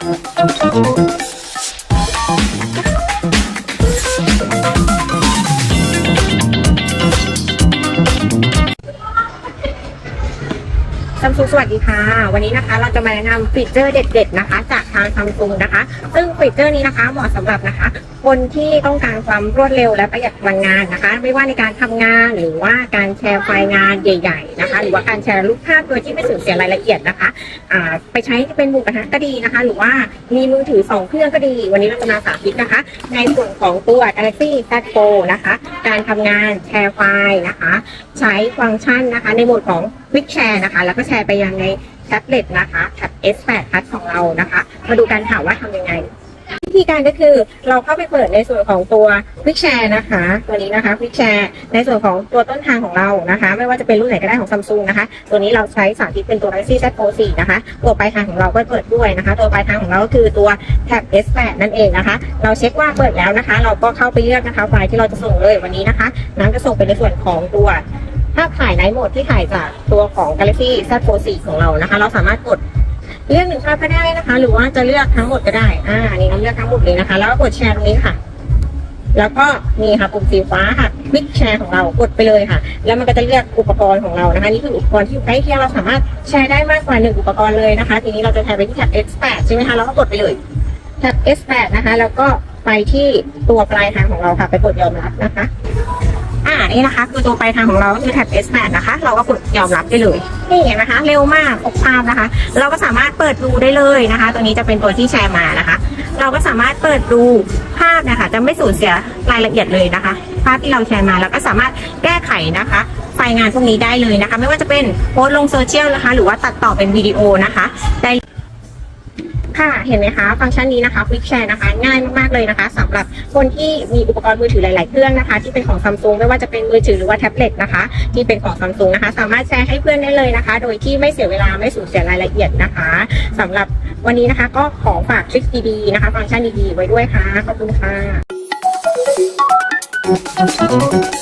ซัมซุงสวัสดีค่ะ วันนี้นะคะเราจะมาแนะนำฟีเจอร์เด็ด ๆ นะคะ จากทางซัมซุงนะคะ ซึ่งฟีเจอร์นี้นะคะเหมาะสำหรับนะคะคนที่ต้องการความรวดเร็วและประหยัดพลังงานนะคะ ไม่ว่าในการทำงานหรือว่าการแชร์ไฟล์งานใหญ่ ๆนะคะ หรือว่าการแชร์รูปภาพโดยที่ไม่สูญเสียรายละเอียดนะคะไปใช้เป็นหมู่กระทะก็ดีนะคะ หรือว่ามีมือถือสองเครื่องก็ดี วันนี้เราจะมาสาธิตนะคะ ในส่วนของตัว Galaxy Z f o นะคะ การทำงานแชร์ไฟล์นะคะ ใช้ฟังก์ชันนะคะ ในโหมดของ Quick Share นะคะ แล้วก็แชร์ไปยังในแท็บเล็ตนะคะแท็บ S8 Plus ของเรานะคะ มาดูกันค่ะว่าทำยังไง การก็คือเราเข้าไปเปิดในส่วนของตัว Quick Share นะคะ ตัวนี้นะคะ Quick Share ในส่วนของตัวต้นทางของเรานะคะ ไม่ว่าจะเป็นรุ่นไหนก็ได้ของ Samsung นะคะ ตัวนี้เราใช้สาธิตเป็นตัว Galaxy Z Fold 4นะคะ ตัวปลายทางของเราก็เปิดด้วยนะคะ ตัวปลายทางของเราก็คือตัวแท็บ S8 นั่นเองนะคะ เราเช็คว่าเปิดแล้วนะคะ เราก็เข้าไปเลือกนะคะไฟล์ที่เราจะส่งเลยวันนี้นะคะน้ำจะส่งไปในส่วนของตัวภาพถ่ายไนท์โหมดที่ถ่ายจากตัวของ Galaxy Z Fold 4ของเรานะคะ เราสามารถกด เลือกหนึ่งภาพก็ได้นะคะ หรือว่าจะเลือกทั้งหมดก็ได้ อ่า นี่เราเลือกทั้งหมดเลยนะคะ แล้วก็กดแชร์ตรงนี้ค่ะ แล้วก็นี่ค่ะปุ่มสีฟ้าค่ะคลิกแชร์ของเรากดไปเลยค่ะ แล้วมันก็จะเลือกอุปกรณ์ของเรานะคะ นี่คืออุปกรณ์ที่อยู่ใกล้เคียงเราสามารถแชร์ได้มากกว่าหนึ่งอุปกรณ์เลยนะคะ ทีนี้เราจะแชร์ไปที่แท็บ S8 ใช่ไหมคะ เราก็กดไปเลยแท็บ S8 นะคะ แล้วก็ไปที่ตัวปลายทางของเราค่ะ ไปกดยอมรับนะคะ นี่นะคะ คือตัวปลายทางของเราก็คือแท็บ S8 นะคะ เราก็กดยอมรับได้เลยนี่เห็นไหมคะ เร็วมากปกภาพนะคะ เราก็สามารถเปิดดูได้เลยนะคะ ตัวนี้จะเป็นตัวที่แชร์มานะคะ เราก็สามารถเปิดดูภาพนะคะ จะไม่สูญเสียรายละเอียดเลยนะคะ ภาพที่เราแชร์มาแล้วก็สามารถแก้ไขนะคะไฟล์งานพวกนี้ได้เลยนะคะ ไม่ว่าจะเป็นโพสลงโซเชียลนะคะ หรือว่าตัดต่อเป็นวิดีโอนะคะได้ ค่ะเห็นไหมคะฟังก์ชันนี้นะคะ Quick Share นะคะง่ายมากๆเลยนะคะสำหรับคนที่มีอุปกรณ์มือถือหลาย ๆ เครื่องนะคะ ที่เป็นของซัมซุงไม่ว่าจะเป็นมือถือหรือว่าแท็บเล็ตนะคะ ที่เป็นของซัมซุงนะคะ สามารถแชร์ให้เพื่อนได้เลยนะคะ โดยที่ไม่เสียเวลาไม่สูญเสียรายละเอียดนะคะสำหรับวันนี้นะคะ ก็ขอฝากทริคดีๆนะคะ ฟังก์ชันดีๆไว้ด้วยค่ะขอบคุณค่ะ